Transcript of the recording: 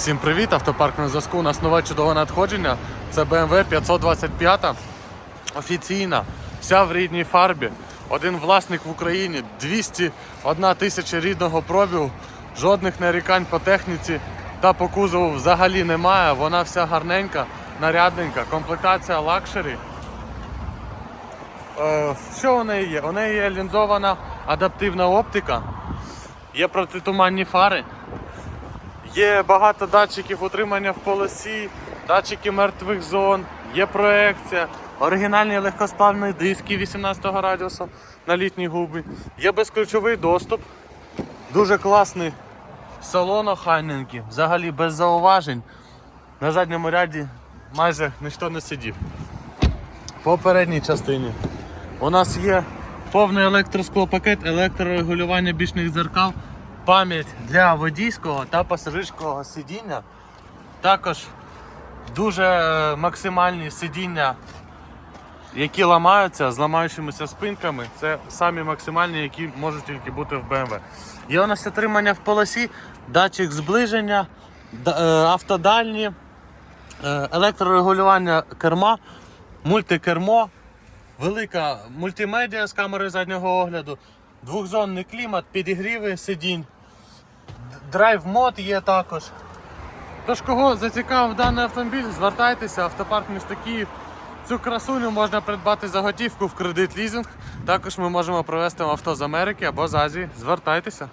Всім привіт, автопарк на зв'язку. У нас нове чудове надходження. Це BMW 525 офіційна, вся в рідній фарбі. Один власник в Україні, 201 тисяча рідного пробігу, жодних нарікань по техніці та по кузову взагалі немає. Вона вся гарненька, нарядненька, комплектація лакшері. Е, що у неї є? У неї є лінзована адаптивна оптика, є протитуманні фари. Є багато датчиків утримання в полосі, датчики мертвих зон, є проекція, оригінальні легкосплавні диски 18 радіусу на літній губі, є безключовий доступ, дуже класний салон охайненький, взагалі без зауважень. На задньому ряді майже ніхто не сидів. По передній частині. У нас є повний електросклопакет, електрорегулювання бічних дзеркал, пам'ять для водійського та пасажирського сидіння. Також дуже е, максимальні сидіння, які ламаються з ламаючимися спинками. Це самі максимальні, які можуть тільки бути в BMW. Є у нас отримання в полосі, датчик зближення, е, автодальні, е, електрорегулювання керма, мультикермо, велика мультимедіа з камерою заднього огляду, двохзонний клімат, підігріви сидінь, драйв мод є також. Тож, кого зацікавив даний автомобіль, звертайтеся, автопарк міста Київ. Цю красуню можна придбати за готівку в кредит лізинг. Також ми можемо привезти вам авто з Америки або з Азії. Звертайтеся.